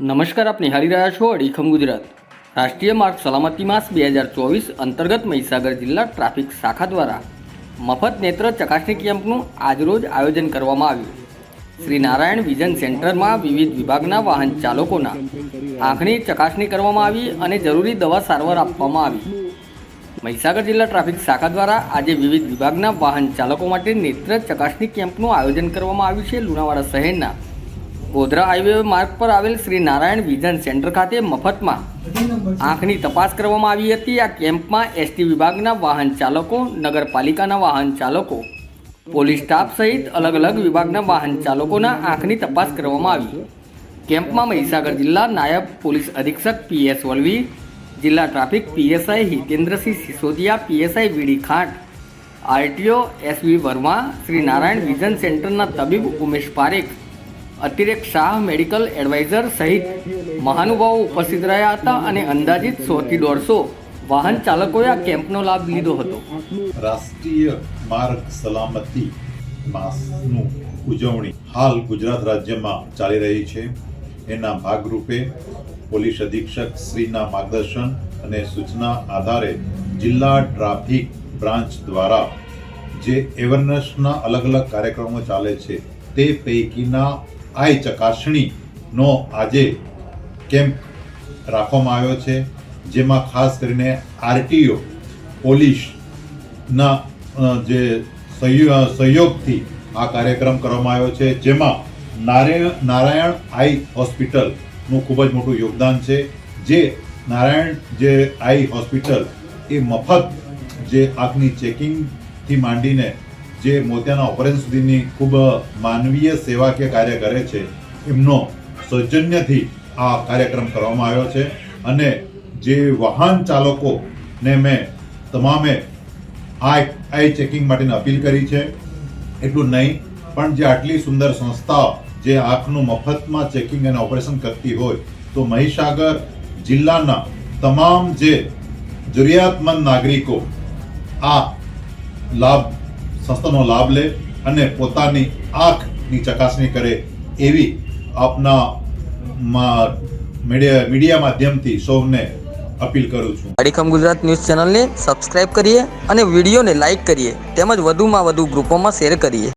નમસ્કાર, આપ નિહાળી રહ્યા છો અડીખમ ગુજરાત. રાષ્ટ્રીય માર્ગ સલામતી માસ બે હજાર ચોવીસ અંતર્ગત મહીસાગર જિલ્લા ટ્રાફિક શાખા દ્વારા મફત નેત્ર ચકાસણી કેમ્પનું આજરોજ આયોજન કરવામાં આવ્યું. શ્રી નારાયણ વિઝન સેન્ટરમાં વિવિધ વિભાગના વાહન ચાલકોના આંખની ચકાસણી કરવામાં આવી અને જરૂરી દવા સારવાર આપવામાં આવી. મહીસાગર જિલ્લા ટ્રાફિક શાખા દ્વારા આજે વિવિધ વિભાગના વાહન ચાલકો માટે નેત્ર ચકાસણી કેમ્પનું આયોજન કરવામાં આવ્યું છે. લુણાવાડા શહેરના ગોધરા હાઈવે માર્ગ પર આવેલ શ્રી નારાયણ વિઝન સેન્ટર ખાતે મફતમાં આંખની તપાસ કરવામાં આવી હતી. આ કેમ્પમાં એસટી વિભાગના વાહન ચાલકો, નગરપાલિકાના વાહન ચાલકો, પોલીસ સ્ટાફ સહિત અલગ અલગ વિભાગના વાહન ચાલકોના આંખની તપાસ કરવામાં આવી. કેમ્પમાં મહીસાગર જિલ્લા નાયબ પોલીસ અધિક્ષક પીએસ વલવી, જિલ્લા traffic PSI Hitendrasinh Sisodiya PSI VD Khant, RTO SV Verma, Shri Narayan vision સેન્ટરના તબીબ ઉમેશ પારેખ અતિરેક શાહ મેડિકલ એડવાઇઝર સહિત મહાનુભાવો ઉપસ્થિત રહ્યા હતા અને અંદાજિત સોથી દોઢસો વાહન ચાલકોએ આ કેમ્પનો લાભ લીધો હતો. રાષ્ટ્રીય માર્ગ સલામતી માસનું ઉજવણી હાલ ગુજરાત રાજ્યમાં ચાલી રહી છે. એના ભાગરૂપે પોલીસ અધિક્ષક શ્રીના માર્ગદર્શન અને સૂચના આધારે જિલ્લા ટ્રાફિક બ્રાન્ચ દ્વારા જે અવેરનેસના અલગ અલગ કાર્યક્રમો ચાલે છે, તે પૈકીના આઈ ચકાસણીનો આજે કેમ્પ રાખવામાં આવ્યો છે, જેમાં ખાસ કરીને આરટીઓ પોલીસના જે સહયો- સહયોગથી આ કાર્યક્રમ કરવામાં આવ્યો છે, જેમાં નારાયણ નારાયણ આઈ હોસ્પિટલનું ખૂબ જ મોટું યોગદાન છે, જે નારાયણ જે આઈ હોસ્પિટલ એ મફત જે આંખની ચેકિંગથી માંડીને જે મોતિયાના ઓપરેશન સુધીની ખૂબ માનવીય સેવાકીય કાર્ય કરે છે, એમનો સૌજન્યથી આ કાર્યક્રમ કરવામાં આવ્યો છે. અને જે વાહન ચાલકોને મેં તમામે આ આઈ ચેકિંગ માટેની અપીલ કરી છે. એટલું નહીં, પણ જે આટલી સુંદર સંસ્થા જે આંખનું મફતમાં ચેકિંગ અને ઓપરેશન કરતી હોય, તો મહીસાગર જિલ્લાના તમામ જે જરૂરિયાતમંદ નાગરિકો આ લાભ સંસ્થાનો લાભ લે અને પોતાની આંખની ચકાસણી કરે એવી આપના મીડિયા મીડિયા માધ્યમથી સૌને અપીલ કરું છું. અડીખમ ગુજરાત ન્યૂઝ ચેનલને સબસ્ક્રાઇબ કરીએ અને વિડીયોને લાઇક કરીએ. તેમજ વધુમાં વધુ ગ્રુપોમાં શેર કરીએ.